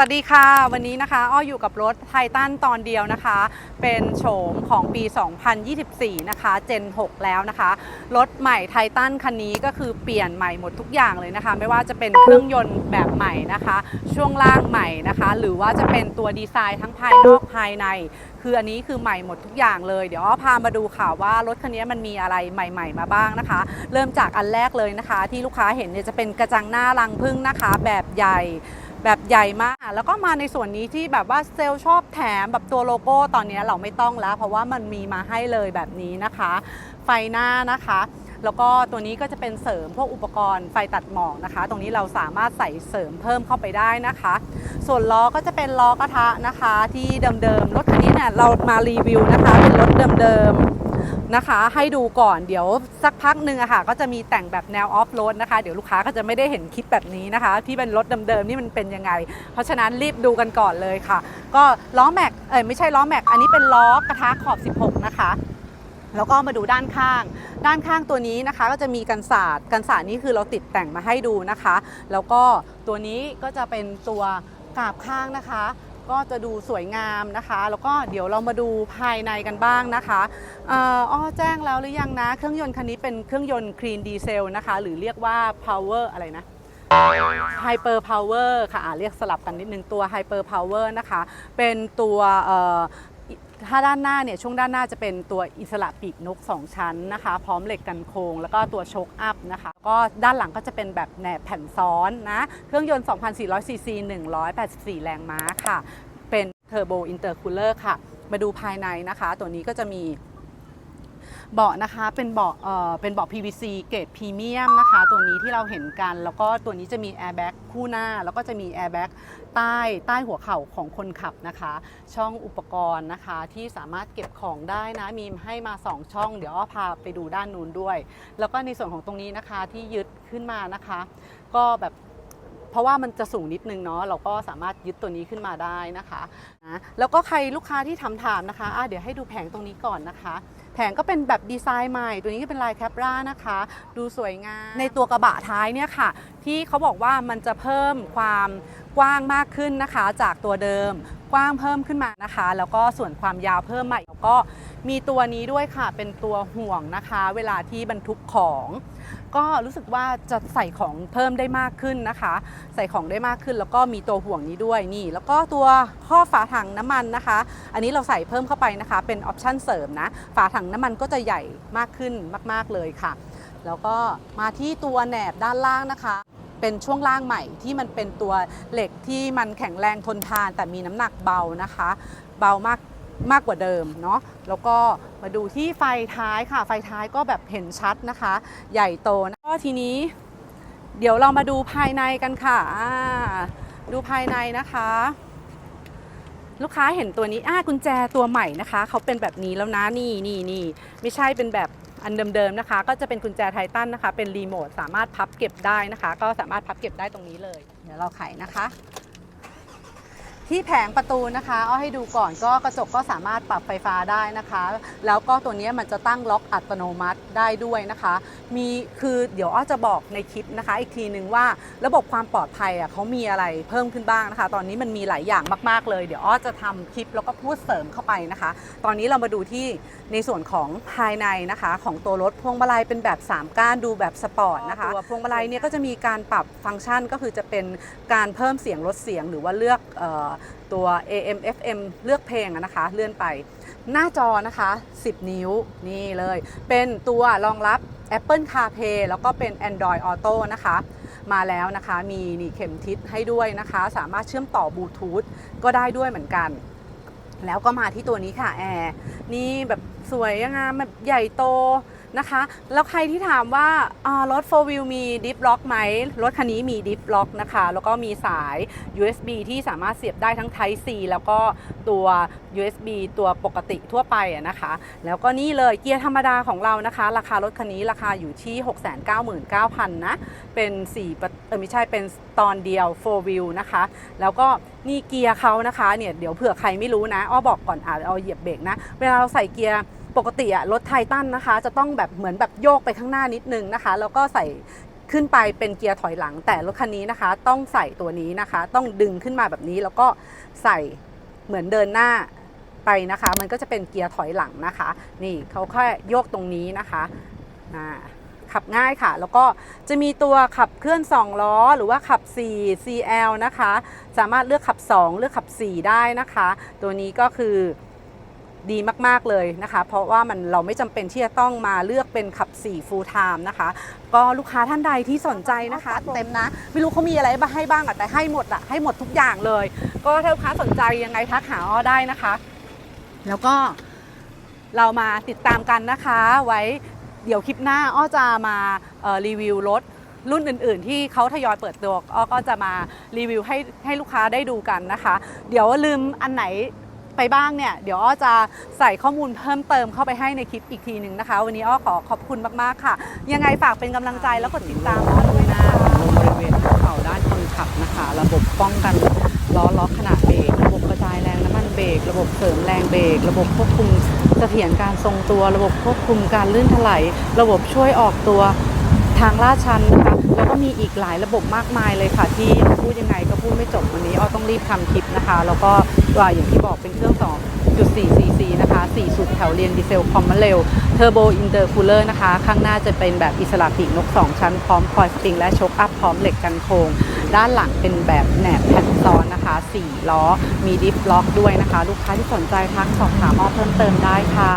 วัสดีค่ะ วันนี้นะคะ อ้ออยู่กับรถไททันตอนเดียวนะคะ เป็นโฉมของปี 2024 นะคะ Gen 6แล้วนะคะ รถใหม่ไททันคันนี้ก็คือเปลี่ยนใหม่หมดทุกอย่างเลยนะคะ ไม่ว่าจะเป็นเครื่องยนต์แบบใหม่นะคะ ช่วงล่างใหม่นะคะ หรือว่าจะเป็นตัวดีไซน์ทั้งภายนอกภายใน คืออันนี้คือใหม่หมดทุกอย่างเลย เดี๋ยวอ้อพามาดูค่ะว่ารถคันนี้มันมีอะไรใหม่ ๆ มาบ้างนะคะ เริ่มจากอันแรกเลยนะคะ ที่ลูกค้าเห็นเนี่ยจะเป็นกระจังหน้ารังพึ่งนะคะ แบบใหญ่ แบบใหญ่มาก แล้วก็มาในส่วนนี้ที่แบบว่าเซลล์ชอบแถมแบบตัวโลโก้ตอนนี้เราไม่ต้องแล้ว เพราะว่ามันมีมาให้เลยแบบนี้นะคะ ไฟหน้านะคะ แล้วก็ตัวนี้ก็จะเป็นเสริมพวกอุปกรณ์ไฟตัดหมอกนะคะ ตรงนี้เราสามารถใส่เสริมเพิ่มเข้าไปได้นะคะ ส่วนล้อก็จะเป็นล้อกระทะนะคะ ที่เดิมๆรถคันนี้เนี่ยเรามารีวิวนะคะเป็นรถเดิมๆ นะคะ ให้ดูก่อนเดี๋ยวสักพักหนึ่งอะค่ะ ก็จะมีแต่งแบบแนวออฟโรดนะคะ เดี๋ยวลูกค้าก็จะไม่ได้เห็นคลิปแบบนี้นะคะ ที่เป็นรถเดิมๆนี่มันเป็นยังไง เพราะฉะนั้นรีบดูกันก่อนเลยค่ะ ก็ล้อแม็กเอ้ยไม่ใช่ล้อแม็กอันนี้เป็นล้อกระทะขอบ 16 นะคะแล้วก็มาดูด้านข้าง ด้านข้างตัวนี้นะคะ ก็จะมีกันศาสตร์กันศาสตร์นี่คือเราติดแต่งมาให้ดูนะคะ แล้วก็ตัวนี้ก็จะเป็นตัวกาบข้างนะคะ ก็จะดูสวยงามนะคะ แล้วก็เดี๋ยวเรามาดูภายในกันบ้างนะคะอ้อแจ้งแล้วหรือยังนะ เครื่องยนต์คันนี้เป็นเครื่องยนต์คลีนดีเซลนะคะ หรือเรียกว่า power อะไรนะ Hyper Power ค่ะอ่าเรียกสลับกันนิดนึงตัว Hyper Power นะคะ เป็นตัว ถ้าด้านหน้าเนี่ยช่วงด้านหน้าจะเป็นตัวอิสระปีกนก 2 ชั้นนะคะ พร้อมเหล็กกันโครงแล้วก็ตัวโชคอัพนะคะ ก็ด้านหลังก็จะเป็นแบบแหนบแผ่นซ้อนนะเครื่องยนต์ 2,400ซีซี184 แรงม้าค่ะ เป็นเทอร์โบอินเตอร์คูลเลอร์ค่ะ มาดูภายในนะคะ ตัวนี้ก็จะมี เบาะนะคะเป็นเบาะเอ่อเป็นเบาะ PVC เกรดพรีเมียมนะคะ ตัวนี้ที่เราเห็นกัน แล้วก็ตัวนี้จะมีแอร์แบ็กคู่หน้า แล้วก็จะมีแอร์แบ็กใต้ใต้หัวเข่าของคนขับนะคะ ช่องอุปกรณ์นะคะที่สามารถเก็บของได้นะมีให้มา 2 ช่อง เดี๋ยวอ้อพาไปดูด้านนู้นด้วย แล้วก็ในส่วนของตรงนี้นะคะที่ยึดขึ้นมานะคะ ก็แบบ เพราะว่ามันจะสูงนิดนึงเนาะเราก็สามารถยึดตัวนี้ขึ้นมาได้นะคะนะแล้วก็ใครลูกค้าที่ทำถามนะคะะเดี๋ยวให้ดูแผงตรงนี้ก่อนนะคะ แผงก็เป็นแบบดีไซน์ใหม่ ตัวนี้ก็เป็นลายแคปรานะคะ ดูสวยงามในตัวกระบะท้ายเนี่ยค่ะ ที่เขาบอกว่ามันจะเพิ่มความกว้างมากขึ้นนะคะ จากตัวเดิมกว้างเพิ่มขึ้นมานะคะ แล้วก็ส่วนความยาวเพิ่มใหม่แล้วก็ มีตัวนี้ด้วยค่ะเป็นตัวห่วงนะคะ เวลาที่บรรทุกของ ก็รู้สึกว่าจะใส่ของเพิ่มได้มากขึ้นนะคะ ใส่ของได้มากขึ้น แล้วก็มีตัวห่วงนี้ด้วยนี่ แล้วก็ตัวข้อฝาถังน้ำมันนะคะ อันนี้เราใส่เพิ่มเข้าไปนะคะ เป็นออปชั่นเสริมนะฝาถังน้ำมันก็จะใหญ่มากขึ้นมาก ๆเลยค่ะ แล้วก็มาที่ตัวแหนบด้านล่างนะคะเป็นช่วงล่างใหม่ที่มันเป็นตัวเหล็กที่มันแข็งแรงทนทานแต่มีน้ำหนักเบานะคะ เบามาก มากกว่าเดิมเนาะแล้วก็มาดูที่ไฟท้ายค่ะ ไฟท้ายก็แบบเห็นชัดนะคะ ใหญ่โตนะก็ทีนี้ เดี๋ยวเรามาดูภายในกันค่ะดูภายในนะคะ ลูกค้าเห็นตัวนี้อ่ากุญแจตัวใหม่นะคะเขาเป็นแบบนี้แล้วนะนี่นี่นี่ไม่ใช่เป็นแบบอันเดิมๆนะคะ ก็จะเป็นกุญแจไททันนะคะ เป็นรีโมทสามารถพับเก็บได้นะคะ ก็สามารถพับเก็บได้ตรงนี้เลย เดี๋ยวเราไขนะคะ ที่แผงประตูนะคะเอาให้ดูก่อนก็กระจกก็สามารถปรับไฟฟ้าได้นะคะ แล้วก็ตัวนี้มันจะตั้งล็อกอัตโนมัติได้ด้วยนะคะ มีคือเดี๋ยวอ้อจะบอกในคลิปนะคะ อีกทีหนึ่งว่าระบบความปลอดภัยอะเขามีอะไรเพิ่มขึ้นบ้างนะคะ ตอนนี้มันมีหลายอย่างมาก ๆ เลย เดี๋ยวอ้อจะทำคลิปแล้วก็พูดเสริมเข้าไปนะคะ ตอนนี้เรามาดูที่ในส่วนของภายในนะคะ ของตัวรถพวงมาลัยเป็นแบบ 3 ก้านดูแบบสปอร์ตนะคะตัวพวงมาลัยเนี่ยก็จะมีการปรับฟังก์ชันก็คือจะเป็นการเพิ่มเสียงลดเสียงหรือว่าเลือกออตัว AM FM เลือกเพลงนะคะ เลื่อนไป หน้าจอนะคะ 10 นิ้วนี่เลย เป็นตัวรองรับ Apple CarPlay แล้วก็เป็น Android Auto นะคะ มาแล้วนะคะ มีนี่เข็มทิศให้ด้วยนะคะ สามารถเชื่อมต่อบลูทูธก็ได้ด้วยเหมือนกัน แล้วก็มาที่ตัวนี้ค่ะแอร์นี่แบบสวยงามแบบใหญ่โต นะคะ แล้วใครที่ถามว่ารถ 4 wheel มีดิฟล็อกไหม รถคันนี้มีดิฟล็อกนะคะ แล้วก็มีสาย USB ที่สามารถเสียบได้ทั้ง Type C แล้วก็ตัว USB ตัวปกติทั่วไปนะคะ แล้วก็นี่เลยเกียร์ธรรมดาของเรานะคะ ราคารถคันนี้ราคาอยู่ที่ 699,000 นะ เป็น4เออไม่ใช่เป็นตอนเดียว 4 wheel นะคะ แล้วก็นี่เกียร์เขานะคะเนี่ยเดี๋ยวเผื่อใครไม่รู้นะอ้อบอกก่อนอะเอาเหยียบเบรกนะ เวลาเราใส่เกียร์ ปกติอะรถไททันนะคะ จะต้องแบบเหมือนแบบโยกไปข้างหน้านิดนึงนะคะ แล้วก็ใส่ขึ้นไปเป็นเกียร์ถอยหลัง แต่รถคันนี้นะคะ ต้องใส่ตัวนี้นะคะ ต้องดึงขึ้นมาแบบนี้แล้วก็ใส่เหมือนเดินหน้าไปนะคะ มันก็จะเป็นเกียร์ถอยหลังนะคะ นี่เขาแค่โยกตรงนี้นะคะอ่าขับง่ายค่ะ แล้วก็จะมีตัวขับเคลื่อน 2 ล้อ หรือว่าขับ 4 CL นะคะ สามารถเลือกขับ 2 เลือกขับ 4 ได้นะคะ ตัวนี้ก็คือ ดีมาก ๆ เลยนะคะ เพราะว่ามันเราไม่จำเป็นที่จะต้องมาเลือกเป็นขับ4 full time นะคะ ก็ลูกค้าท่านใดที่สนใจนะคะ เต็มนะ ไม่รู้เขามีอะไรมาให้บ้างอะแต่ให้หมดอะให้หมดทุกอย่างเลย ก็ถ้าลูกค้าสนใจยังไงทักหาอ้อได้นะคะ แล้วก็เรามาติดตามกันนะคะ ไว้เดี๋ยวคลิปหน้าอ้อจะมาเอ่อรีวิวรถรุ่นอื่น ๆ ที่เขาทยอยเปิดตัวอ้อก็จะมารีวิวให้ให้ลูกค้าได้ดูกันนะคะ เดี๋ยวลืมอันไหน ไปบ้างเนี่ยเดี๋ยวอ้อจะใส่ข้อมูลเพิ่มเติมเข้าไปให้ในคลิปอีกทีหนึ่งนะคะ วันนี้อ้อขอขอบคุณมากๆค่ะ ยังไงฝากเป็นกำลังใจแล้วกดติดตามอ้อด้วยนะ ลงบริเวณหัวเข่าด้านคนขับนะคะ ระบบป้องกันล้อล็อกขณะเบรก ระบบกระจายแรงน้ำมันเบรก ระบบเสริมแรงเบรก ระบบควบคุมเสถียรการทรงตัว ระบบควบคุมการลื่นถลายระบบช่วยออกตัว ทางลาดชันนะคะแล้วก็มีอีกหลายระบบมากมายเลยค่ะ ที่พูดยังไงก็พูดไม่จบวันนี้อ้อต้องรีบทำคลิปนะคะ แล้วก็ว่าอย่างที่บอกเป็นเครื่อง2.4 cc นะคะ 4 สูบแถวเรียนดีเซลคอมมาเร็วเทอร์โบอินเตอร์คูลเลอร์นะคะ ข้างหน้าจะเป็นแบบอิสระปีกนก 2 ชั้นพร้อมคอยสปริงและชกอัพพร้อมเหล็กกันโครงด้านหลังเป็นแบบแหนบแผ่นซ้อนนะคะ 4 ล้อ มีดิฟล็อกด้วยนะคะ ลูกค้าที่สนใจทักสอบถามอ้อเพิ่มเติมได้ค่ะ